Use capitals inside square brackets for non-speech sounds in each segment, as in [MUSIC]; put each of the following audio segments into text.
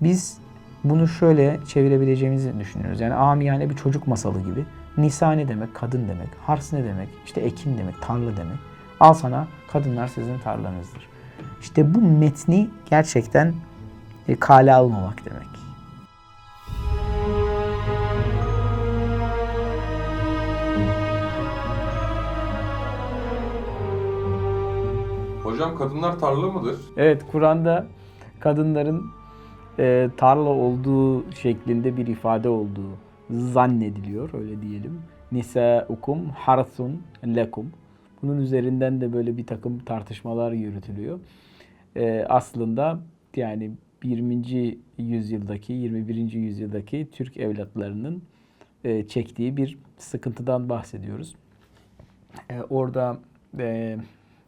Biz bunu şöyle çevirebileceğimizi düşünüyoruz. Yani amiyane bir çocuk masalı gibi. Nisa ne demek? Kadın demek. Hars ne demek? İşte ekin demek, tarla demek. Al sana kadınlar sizin tarlanızdır. İşte bu metni gerçekten e, kale almamak demek. Hocam kadınlar tarla mıdır? Evet, Kur'an'da kadınların e, tarla olduğu şeklinde bir ifade olduğu zannediliyor, öyle diyelim. Nisaukum harsun lekum. Bunun üzerinden de böyle bir takım tartışmalar yürütülüyor. E, aslında yani 20. yüzyıldaki, 21. yüzyıldaki Türk evlatlarının e, çektiği bir sıkıntıdan bahsediyoruz. E, orada e,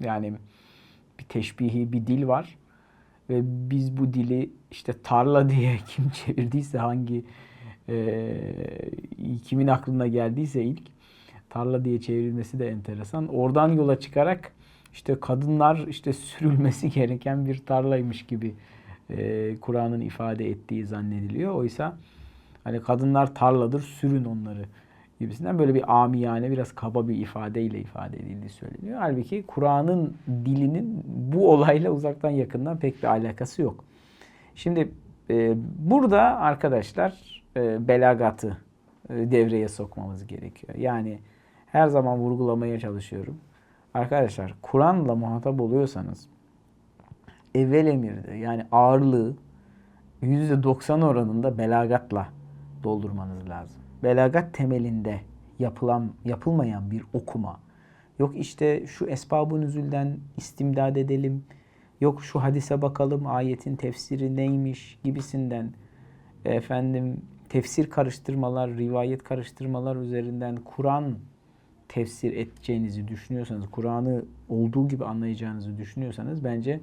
yani bir teşbihi bir dil var ve biz bu dili işte tarla [LAUGHS] diye kim çevirdiyse hangi e, kimin aklına geldiyse ilk tarla diye çevrilmesi de enteresan. Oradan yola çıkarak işte kadınlar işte sürülmesi [LAUGHS] gereken bir tarlaymış gibi e, Kur'an'ın ifade ettiği zannediliyor. Oysa hani kadınlar tarladır sürün onları gibisinden böyle bir amiyane biraz kaba bir ifadeyle ifade edildiği söyleniyor. Halbuki Kur'an'ın dilinin bu olayla uzaktan yakından pek bir alakası yok. Şimdi e, burada arkadaşlar e, belagatı e, devreye sokmamız gerekiyor. Yani her zaman vurgulamaya çalışıyorum. Arkadaşlar Kur'an'la muhatap oluyorsanız evvel emirde yani ağırlığı %90 oranında belagatla doldurmanız lazım. Belagat temelinde yapılan yapılmayan bir okuma. Yok işte şu esbabı nüzülden istimdad edelim. Yok şu hadise bakalım ayetin tefsiri neymiş gibisinden efendim tefsir karıştırmalar, rivayet karıştırmalar üzerinden Kur'an tefsir edeceğinizi düşünüyorsanız, Kur'an'ı olduğu gibi anlayacağınızı düşünüyorsanız bence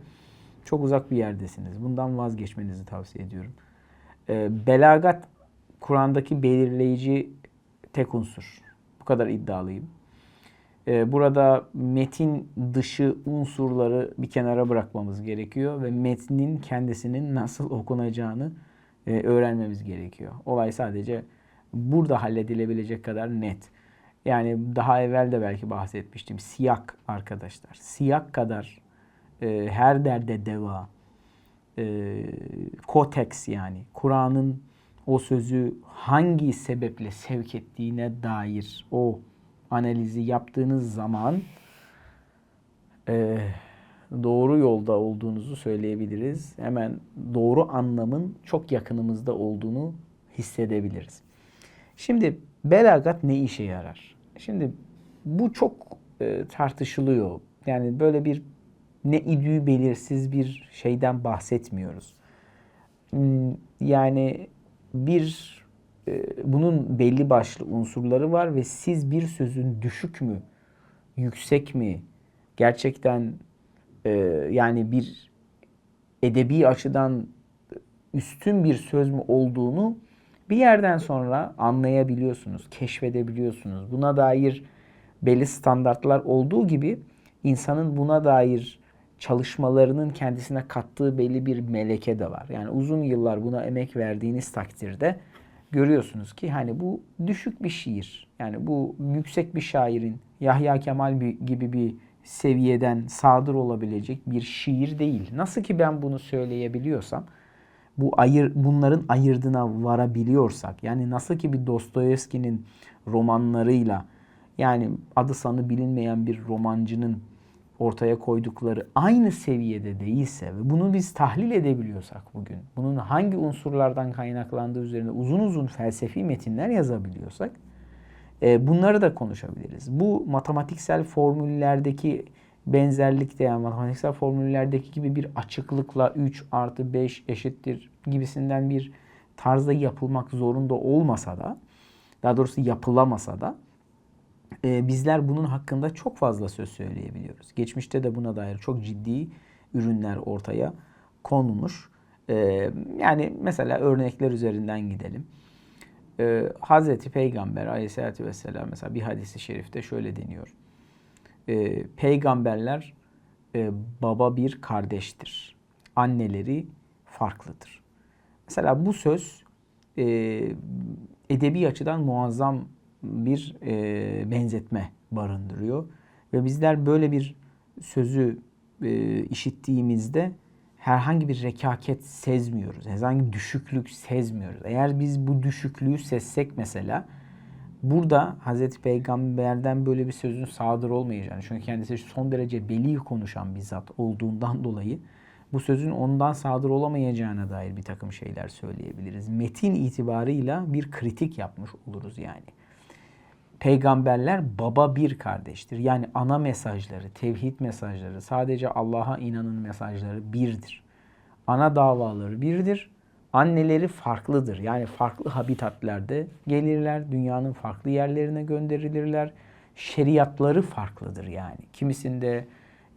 çok uzak bir yerdesiniz. Bundan vazgeçmenizi tavsiye ediyorum. Ee, belagat Kur'an'daki belirleyici tek unsur. Bu kadar iddialıyım. Ee, burada metin dışı unsurları bir kenara bırakmamız gerekiyor ve metnin kendisinin nasıl okunacağını e, öğrenmemiz gerekiyor. Olay sadece burada halledilebilecek kadar net. Yani daha evvel de belki bahsetmiştim. Siyak arkadaşlar. Siyak kadar e, her derde deva. E, koteks yani. Kur'an'ın o sözü hangi sebeple sevk ettiğine dair o analizi yaptığınız zaman e, doğru yolda olduğunuzu söyleyebiliriz. Hemen doğru anlamın çok yakınımızda olduğunu hissedebiliriz. Şimdi belagat ne işe yarar? Şimdi bu çok e, tartışılıyor. Yani böyle bir ne idüğü belirsiz bir şeyden bahsetmiyoruz. Hmm, Yani bir e, bunun belli başlı unsurları var ve siz bir sözün düşük mü, yüksek mi, gerçekten e, yani bir edebi açıdan üstün bir söz mü olduğunu bir yerden sonra anlayabiliyorsunuz, keşfedebiliyorsunuz. Buna dair belli standartlar olduğu gibi insanın buna dair çalışmalarının kendisine kattığı belli bir meleke de var. Yani uzun yıllar buna emek verdiğiniz takdirde görüyorsunuz ki hani bu düşük bir şiir. Yani bu yüksek bir şairin Yahya Kemal gibi bir seviyeden sadır olabilecek bir şiir değil. Nasıl ki ben bunu söyleyebiliyorsam bu ayır bunların ayırdına varabiliyorsak yani nasıl ki bir Dostoyevski'nin romanlarıyla yani adı sanı bilinmeyen bir romancının ortaya koydukları aynı seviyede değilse ve bunu biz tahlil edebiliyorsak bugün, bunun hangi unsurlardan kaynaklandığı üzerine uzun uzun felsefi metinler yazabiliyorsak e, bunları da konuşabiliriz. Bu matematiksel formüllerdeki benzerlikte yani matematiksel formüllerdeki gibi bir açıklıkla 3 artı 5 eşittir gibisinden bir tarzda yapılmak zorunda olmasa da daha doğrusu yapılamasa da e, bizler bunun hakkında çok fazla söz söyleyebiliyoruz. Geçmişte de buna dair çok ciddi ürünler ortaya konulmuş. E, yani mesela örnekler üzerinden gidelim. E, Hazreti Peygamber aleyhissalatü vesselam mesela bir hadisi şerifte şöyle deniyor. E, peygamberler e, baba bir kardeştir. Anneleri farklıdır. Mesela bu söz e, edebi açıdan muazzam bir e, benzetme barındırıyor. Ve bizler böyle bir sözü e, işittiğimizde herhangi bir rekaket sezmiyoruz. Herhangi bir düşüklük sezmiyoruz. Eğer biz bu düşüklüğü sezsek mesela burada Hazreti Peygamber'den böyle bir sözün sadır olmayacağını çünkü kendisi son derece beli konuşan bir zat olduğundan dolayı bu sözün ondan sadır olamayacağına dair bir takım şeyler söyleyebiliriz. Metin itibarıyla bir kritik yapmış oluruz yani. Peygamberler baba bir kardeştir. Yani ana mesajları, tevhid mesajları, sadece Allah'a inanın mesajları birdir. Ana davaları birdir. Anneleri farklıdır. Yani farklı habitatlerde gelirler. Dünyanın farklı yerlerine gönderilirler. Şeriatları farklıdır yani. Kimisinde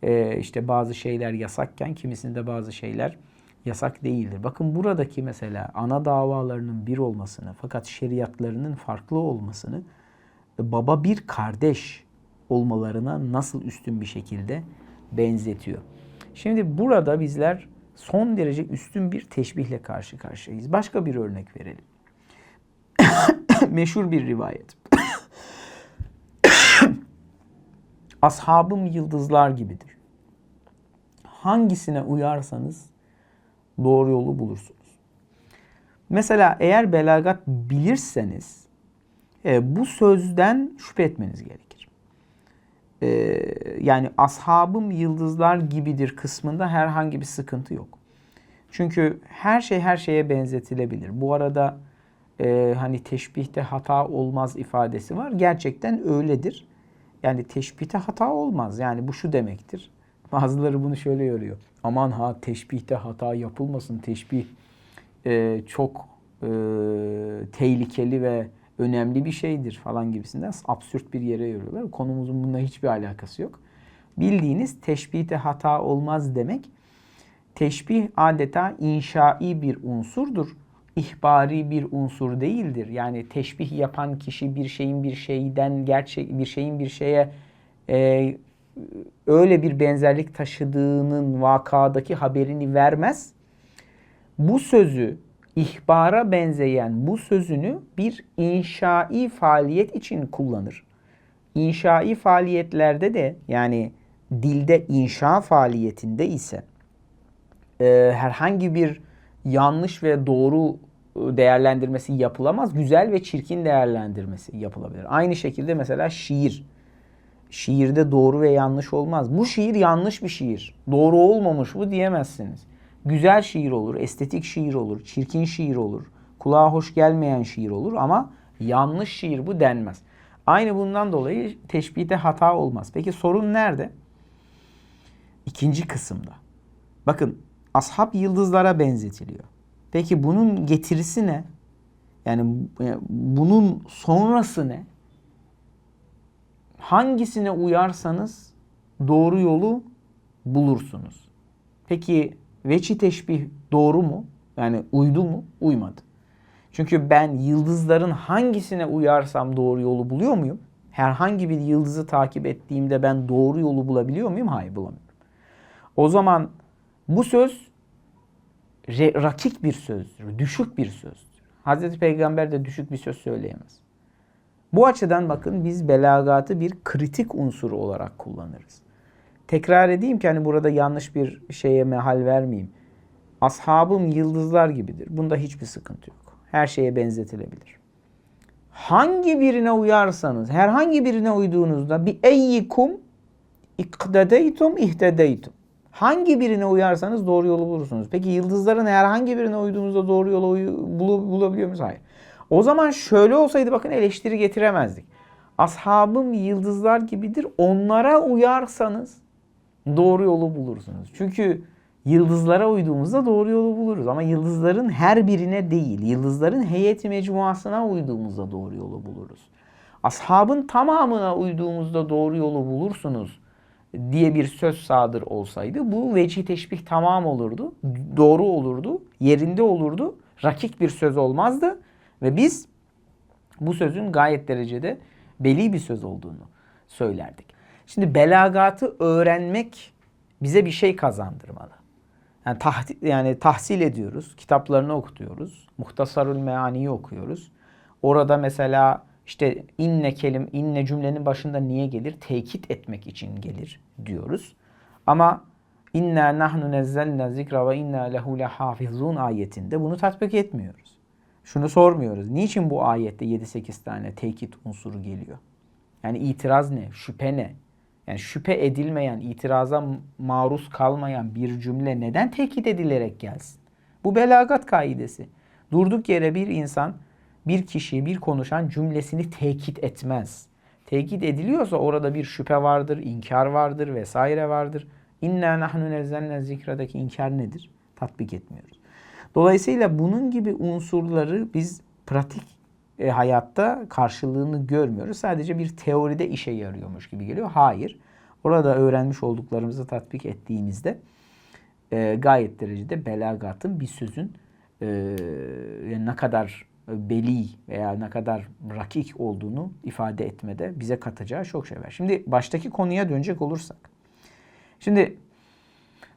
e, işte bazı şeyler yasakken kimisinde bazı şeyler yasak değildir. Bakın buradaki mesela ana davalarının bir olmasını fakat şeriatlarının farklı olmasını baba bir kardeş olmalarına nasıl üstün bir şekilde benzetiyor. Şimdi burada bizler son derece üstün bir teşbihle karşı karşıyayız. Başka bir örnek verelim. [COUGHS] Meşhur bir rivayet. [COUGHS] Ashabım yıldızlar gibidir. Hangisine uyarsanız doğru yolu bulursunuz. Mesela eğer belagat bilirseniz e, bu sözden şüphe etmeniz gerekir. E, yani ashabım yıldızlar gibidir kısmında herhangi bir sıkıntı yok. Çünkü her şey her şeye benzetilebilir. Bu arada e, hani teşbihte hata olmaz ifadesi var. Gerçekten öyledir. Yani teşbihte hata olmaz. Yani bu şu demektir. Bazıları bunu şöyle yoruyor. Aman ha teşbihte hata yapılmasın. Teşbih e, çok e, tehlikeli ve önemli bir şeydir falan gibisinden absürt bir yere yoruyorlar. Konumuzun bununla hiçbir alakası yok. Bildiğiniz teşbihte hata olmaz demek. Teşbih adeta inşai bir unsurdur. İhbari bir unsur değildir. Yani teşbih yapan kişi bir şeyin bir şeyden gerçek bir şeyin bir şeye e, öyle bir benzerlik taşıdığının vakadaki haberini vermez. Bu sözü ihbara benzeyen bu sözünü bir inşai faaliyet için kullanır. İnşai faaliyetlerde de yani dilde inşa faaliyetinde ise e, herhangi bir yanlış ve doğru e, değerlendirmesi yapılamaz. Güzel ve çirkin değerlendirmesi yapılabilir. Aynı şekilde mesela şiir. Şiirde doğru ve yanlış olmaz. Bu şiir yanlış bir şiir. Doğru olmamış bu diyemezsiniz. Güzel şiir olur, estetik şiir olur, çirkin şiir olur, kulağa hoş gelmeyen şiir olur ama yanlış şiir bu denmez. Aynı bundan dolayı teşbihte hata olmaz. Peki sorun nerede? İkinci kısımda. Bakın ashab yıldızlara benzetiliyor. Peki bunun getirisi ne? Yani bunun sonrası ne? Hangisine uyarsanız doğru yolu bulursunuz. Peki veçi teşbih doğru mu? Yani uydu mu? Uymadı. Çünkü ben yıldızların hangisine uyarsam doğru yolu buluyor muyum? Herhangi bir yıldızı takip ettiğimde ben doğru yolu bulabiliyor muyum? Hayır bulamıyorum. O zaman bu söz rakik bir sözdür, düşük bir sözdür. Hazreti Peygamber de düşük bir söz söyleyemez. Bu açıdan bakın biz belagatı bir kritik unsur olarak kullanırız. Tekrar edeyim ki hani burada yanlış bir şeye mehal vermeyeyim. Ashabım yıldızlar gibidir. Bunda hiçbir sıkıntı yok. Her şeye benzetilebilir. Hangi birine uyarsanız, herhangi birine uyduğunuzda bir eyyikum iktedeytum ihtedeytum. Hangi birine uyarsanız doğru yolu bulursunuz. Peki yıldızların herhangi birine uyduğunuzda doğru yolu bulabiliyor muyuz? Hayır. O zaman şöyle olsaydı bakın eleştiri getiremezdik. Ashabım yıldızlar gibidir. Onlara uyarsanız doğru yolu bulursunuz. Çünkü yıldızlara uyduğumuzda doğru yolu buluruz. Ama yıldızların her birine değil, yıldızların heyeti mecmuasına uyduğumuzda doğru yolu buluruz. Ashabın tamamına uyduğumuzda doğru yolu bulursunuz diye bir söz sadır olsaydı bu vecih teşbih tamam olurdu. Doğru olurdu, yerinde olurdu. Rakik bir söz olmazdı ve biz bu sözün gayet derecede beli bir söz olduğunu söylerdik. Şimdi belagatı öğrenmek bize bir şey kazandırmalı. Yani, tahti, yani tahsil ediyoruz. Kitaplarını okutuyoruz. Muhtasarul Meani'yi okuyoruz. Orada mesela işte inne kelim, inne cümlenin başında niye gelir? Tekit etmek için gelir diyoruz. Ama inna nahnu nezzelna zikra ve inna lehu lehafizun ayetinde bunu tatbik etmiyoruz. Şunu sormuyoruz. Niçin bu ayette 7-8 tane tekit unsuru geliyor? Yani itiraz ne? Şüphe ne? Yani şüphe edilmeyen, itiraza maruz kalmayan bir cümle neden tekit edilerek gelsin? Bu belagat kaidesi. Durduk yere bir insan, bir kişi, bir konuşan cümlesini tekit etmez. Tekit ediliyorsa orada bir şüphe vardır, inkar vardır vesaire vardır. İnna nahnu nezzelne zikradaki inkar nedir? Tatbik etmiyoruz. Dolayısıyla bunun gibi unsurları biz pratik e, hayatta karşılığını görmüyoruz. Sadece bir teoride işe yarıyormuş gibi geliyor. Hayır. Orada öğrenmiş olduklarımızı tatbik ettiğimizde e, gayet derecede belagatın bir sözün e, ne kadar beli veya ne kadar rakik olduğunu ifade etmede bize katacağı çok şey var. Şimdi baştaki konuya dönecek olursak. Şimdi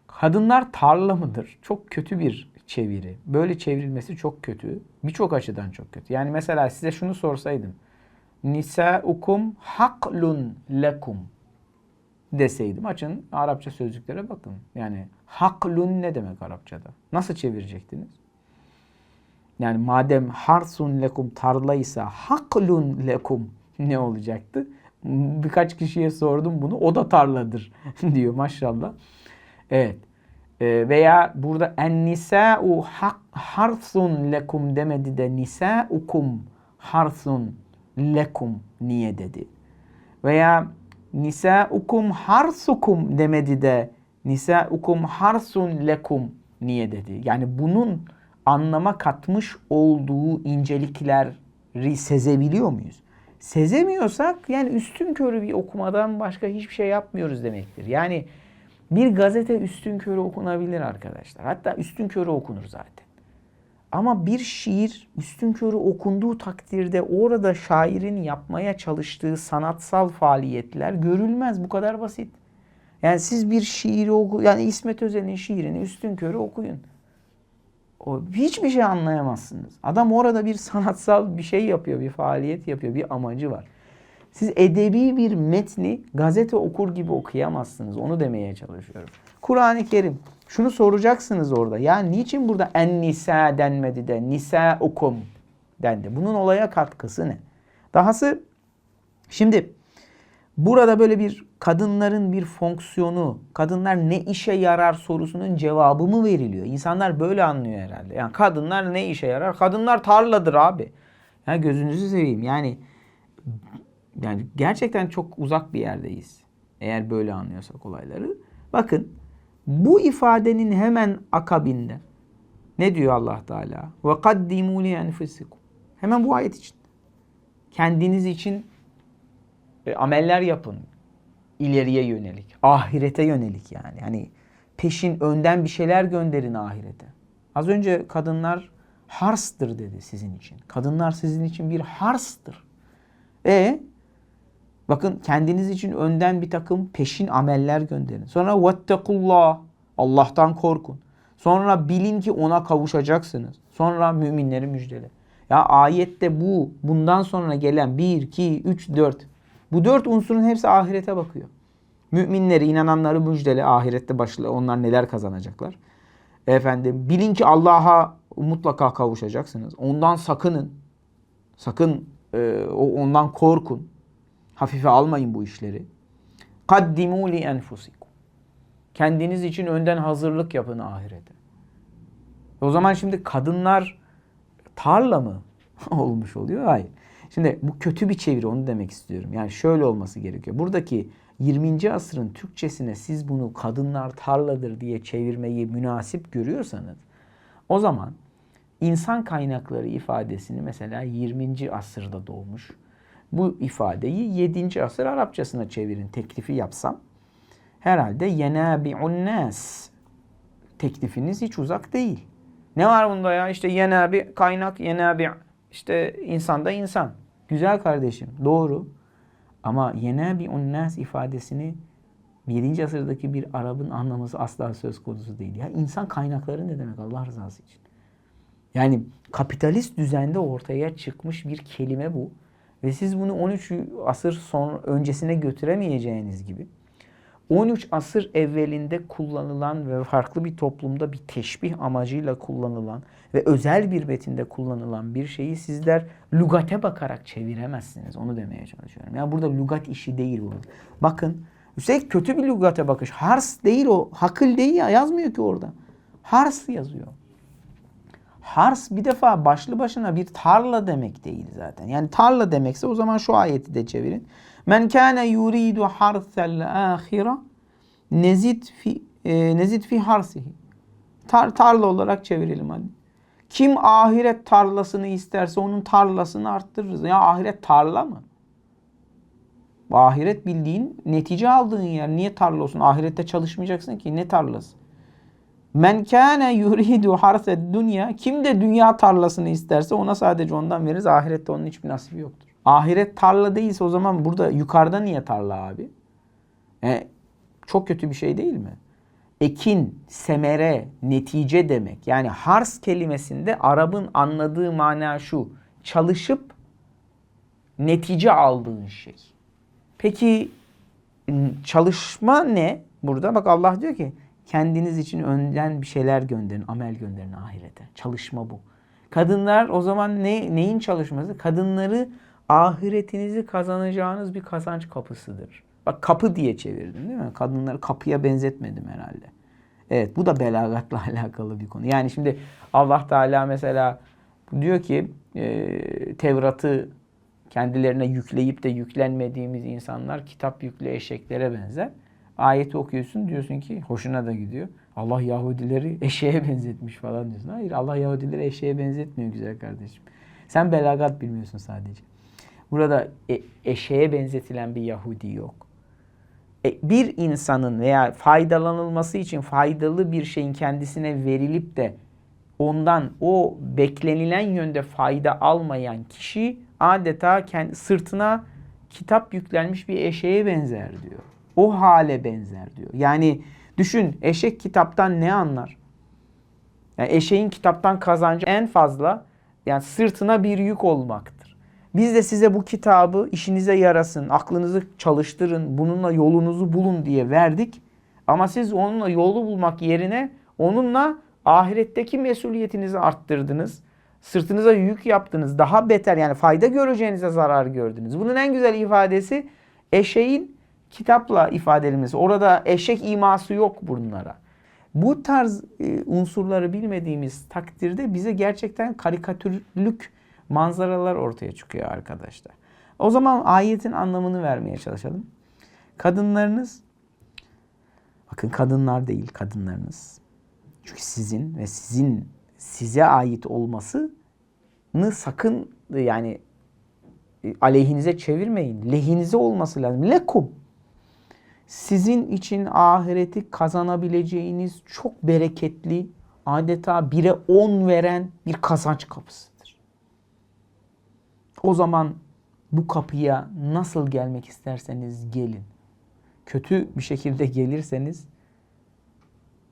kadınlar tarla mıdır? Çok kötü bir çeviri. Böyle çevrilmesi çok kötü. Birçok açıdan çok kötü. Yani mesela size şunu sorsaydım. Nisaukum haklun lekum deseydim. Açın Arapça sözlüklere bakın. Yani haklun ne demek Arapçada? Nasıl çevirecektiniz? Yani madem harsun lekum tarlaysa haklun lekum ne olacaktı? Birkaç kişiye sordum bunu. O da tarladır [LAUGHS] diyor maşallah. Evet. Ee, veya burada en nisa'u harsun lekum demedi de nisa'ukum harsun lekum niye dedi? Veya nisa'ukum harsukum demedi de nisa'ukum harsun lekum niye dedi? Yani bunun anlama katmış olduğu incelikleri sezebiliyor muyuz? Sezemiyorsak yani üstün körü bir okumadan başka hiçbir şey yapmıyoruz demektir. Yani bir gazete üstün körü okunabilir arkadaşlar. Hatta üstün körü okunur zaten. Ama bir şiir üstün körü okunduğu takdirde orada şairin yapmaya çalıştığı sanatsal faaliyetler görülmez. Bu kadar basit. Yani siz bir şiiri oku, yani İsmet Özel'in şiirini üstün körü okuyun. O hiçbir şey anlayamazsınız. Adam orada bir sanatsal bir şey yapıyor, bir faaliyet yapıyor, bir amacı var. Siz edebi bir metni gazete okur gibi okuyamazsınız. Onu demeye çalışıyorum. Kur'an-ı Kerim. Şunu soracaksınız orada. Ya niçin burada en nisa denmedi de nisa okum dendi. Bunun olaya katkısı ne? Dahası şimdi burada böyle bir kadınların bir fonksiyonu, kadınlar ne işe yarar sorusunun cevabı mı veriliyor? İnsanlar böyle anlıyor herhalde. Yani kadınlar ne işe yarar? Kadınlar tarladır abi. Ya gözünüzü seveyim. Yani yani gerçekten çok uzak bir yerdeyiz. Eğer böyle anlıyorsak olayları. Bakın bu ifadenin hemen akabinde ne diyor Allah Teala? Ve kaddimu li enfusikum. Hemen bu ayet için. Kendiniz için e, ameller yapın. ileriye yönelik, ahirete yönelik yani. Hani peşin önden bir şeyler gönderin ahirete. Az önce kadınlar harstır dedi sizin için. Kadınlar sizin için bir harstır. E Bakın kendiniz için önden bir takım peşin ameller gönderin. Sonra vettekullah. Allah'tan korkun. Sonra bilin ki ona kavuşacaksınız. Sonra müminleri müjdele. Ya ayette bu, bundan sonra gelen 1, 2, 3, 4. Bu dört unsurun hepsi ahirete bakıyor. Müminleri, inananları müjdele. Ahirette başlı onlar neler kazanacaklar. Efendim bilin ki Allah'a mutlaka kavuşacaksınız. Ondan sakının. Sakın e, ondan korkun. Hafife almayın bu işleri. Kaddimu li enfusikum. Kendiniz için önden hazırlık yapın ahirete. O zaman şimdi kadınlar tarla mı [LAUGHS] olmuş oluyor? Hayır. Şimdi bu kötü bir çeviri onu demek istiyorum. Yani şöyle olması gerekiyor. Buradaki 20. asrın Türkçesine siz bunu kadınlar tarladır diye çevirmeyi münasip görüyorsanız o zaman insan kaynakları ifadesini mesela 20. asırda doğmuş bu ifadeyi 7. asır Arapçasına çevirin teklifi yapsam herhalde yenabi'un nas teklifiniz hiç uzak değil. Ne var bunda ya? İşte yenabi kaynak, yenabi işte insanda insan. Güzel kardeşim, doğru. Ama yenabi'un nas ifadesini 7. asırdaki bir Arap'ın anlaması asla söz konusu değil. Ya insan kaynakları ne demek Allah rızası için? Yani kapitalist düzende ortaya çıkmış bir kelime bu. Ve siz bunu 13 asır sonra öncesine götüremeyeceğiniz gibi 13 asır evvelinde kullanılan ve farklı bir toplumda bir teşbih amacıyla kullanılan ve özel bir metinde kullanılan bir şeyi sizler lügate bakarak çeviremezsiniz. Onu demeye çalışıyorum. Yani burada lügat işi değil bu. Bakın üstelik kötü bir lügate bakış. Hars değil o. Hakıl değil ya yazmıyor ki orada. Hars yazıyor. Hars bir defa başlı başına bir tarla demek değil zaten. Yani tarla demekse o zaman şu ayeti de çevirin. Men kana yuridu harsel ahira nezid fi e, nezid fi harsihi. Tar, tarla olarak çevirelim hadi. Kim ahiret tarlasını isterse onun tarlasını arttırırız. Ya ahiret tarla mı? Ahiret bildiğin netice aldığın yer. Niye tarla olsun? Ahirette çalışmayacaksın ki. Ne tarlası? Men kâne yuridu harsed dünya. Kim de dünya tarlasını isterse ona sadece ondan veririz. Ahirette onun hiçbir nasibi yoktur. Ahiret tarla değilse o zaman burada yukarıda niye tarla abi? E, çok kötü bir şey değil mi? Ekin, semere, netice demek. Yani hars kelimesinde Arap'ın anladığı mana şu. Çalışıp netice aldığın şey. Peki çalışma ne burada? Bak Allah diyor ki kendiniz için önden bir şeyler gönderin, amel gönderin ahirete. Çalışma bu. Kadınlar o zaman ne, neyin çalışması? Kadınları ahiretinizi kazanacağınız bir kazanç kapısıdır. Bak kapı diye çevirdim değil mi? Kadınları kapıya benzetmedim herhalde. Evet bu da belagatla [LAUGHS] alakalı bir konu. Yani şimdi Allah Teala mesela diyor ki e, Tevrat'ı kendilerine yükleyip de yüklenmediğimiz insanlar kitap yüklü eşeklere benzer. Ayeti okuyorsun diyorsun ki hoşuna da gidiyor. Allah Yahudileri eşeğe benzetmiş falan diyorsun. Hayır Allah Yahudileri eşeğe benzetmiyor güzel kardeşim. Sen belagat bilmiyorsun sadece. Burada e- eşeğe benzetilen bir Yahudi yok. E, bir insanın veya faydalanılması için faydalı bir şeyin kendisine verilip de ondan o beklenilen yönde fayda almayan kişi adeta kendi sırtına kitap yüklenmiş bir eşeğe benzer diyor. O hale benzer diyor. Yani düşün eşek kitaptan ne anlar? Yani eşeğin kitaptan kazancı en fazla yani sırtına bir yük olmaktır. Biz de size bu kitabı işinize yarasın, aklınızı çalıştırın, bununla yolunuzu bulun diye verdik. Ama siz onunla yolu bulmak yerine onunla ahiretteki mesuliyetinizi arttırdınız. Sırtınıza yük yaptınız. Daha beter yani fayda göreceğinize zarar gördünüz. Bunun en güzel ifadesi eşeğin kitapla ifade edilmesi. Orada eşek iması yok bunlara. Bu tarz e, unsurları bilmediğimiz takdirde bize gerçekten karikatürlük manzaralar ortaya çıkıyor arkadaşlar. O zaman ayetin anlamını vermeye çalışalım. Kadınlarınız, bakın kadınlar değil kadınlarınız. Çünkü sizin ve sizin size ait olmasını sakın yani e, aleyhinize çevirmeyin. Lehinize olması lazım. Lekum sizin için ahireti kazanabileceğiniz çok bereketli, adeta bire on veren bir kazanç kapısıdır. O zaman bu kapıya nasıl gelmek isterseniz gelin. Kötü bir şekilde gelirseniz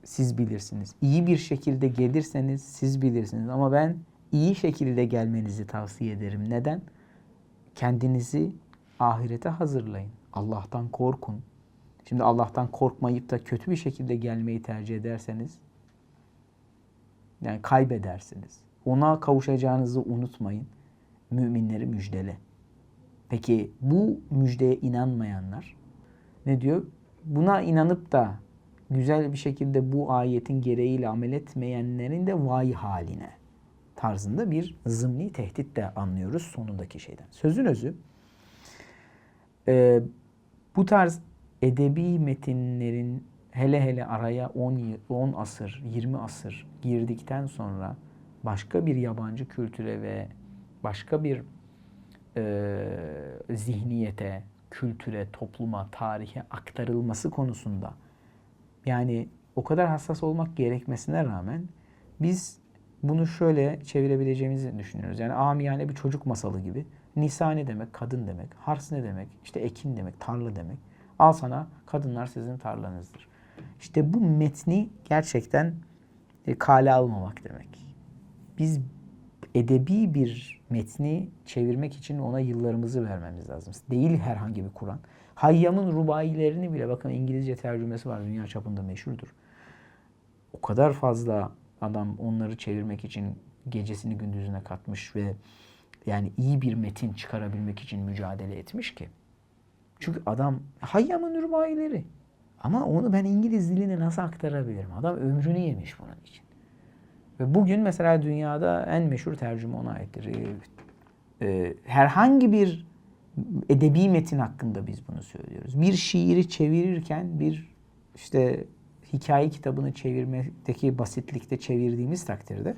siz bilirsiniz. İyi bir şekilde gelirseniz siz bilirsiniz. Ama ben iyi şekilde gelmenizi tavsiye ederim. Neden? Kendinizi ahirete hazırlayın. Allah'tan korkun. Şimdi Allah'tan korkmayıp da kötü bir şekilde gelmeyi tercih ederseniz yani kaybedersiniz. Ona kavuşacağınızı unutmayın. Müminleri müjdele. Peki bu müjdeye inanmayanlar ne diyor? Buna inanıp da güzel bir şekilde bu ayetin gereğiyle amel etmeyenlerin de vay haline tarzında bir zımni tehdit de anlıyoruz sonundaki şeyden. Sözün özü e, bu tarz edebi metinlerin hele hele araya 10, 10 asır, 20 asır girdikten sonra başka bir yabancı kültüre ve başka bir e, zihniyete, kültüre, topluma, tarihe aktarılması konusunda yani o kadar hassas olmak gerekmesine rağmen biz bunu şöyle çevirebileceğimizi düşünüyoruz. Yani amiyane bir çocuk masalı gibi. Nisa ne demek? Kadın demek. Hars ne demek? İşte ekin demek, tarla demek. Al sana kadınlar sizin tarlanızdır. İşte bu metni gerçekten e, kale almamak demek. Biz edebi bir metni çevirmek için ona yıllarımızı vermemiz lazım. Değil herhangi bir Kur'an. Hayyam'ın rubailerini bile bakın İngilizce tercümesi var. Dünya çapında meşhurdur. O kadar fazla adam onları çevirmek için gecesini gündüzüne katmış ve yani iyi bir metin çıkarabilmek için mücadele etmiş ki. Çünkü adam Hayyam'ın rubaileri. Ama onu ben İngiliz diline nasıl aktarabilirim? Adam ömrünü yemiş bunun için. Ve bugün mesela dünyada en meşhur tercüme ona aittir. Ee, e, herhangi bir edebi metin hakkında biz bunu söylüyoruz. Bir şiiri çevirirken bir işte hikaye kitabını çevirmekteki basitlikte çevirdiğimiz takdirde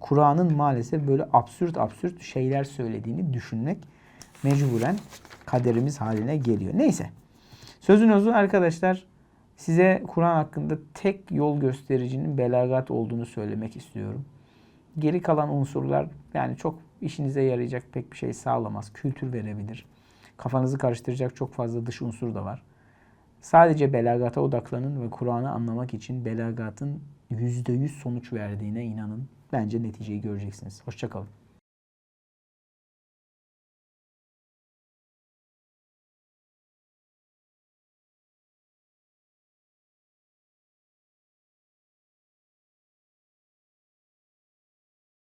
Kur'an'ın maalesef böyle absürt absürt şeyler söylediğini düşünmek mecburen kaderimiz haline geliyor. Neyse. Sözün özü arkadaşlar size Kur'an hakkında tek yol göstericinin belagat olduğunu söylemek istiyorum. Geri kalan unsurlar yani çok işinize yarayacak pek bir şey sağlamaz. Kültür verebilir. Kafanızı karıştıracak çok fazla dış unsur da var. Sadece belagata odaklanın ve Kur'an'ı anlamak için belagatın %100 sonuç verdiğine inanın. Bence neticeyi göreceksiniz. Hoşçakalın.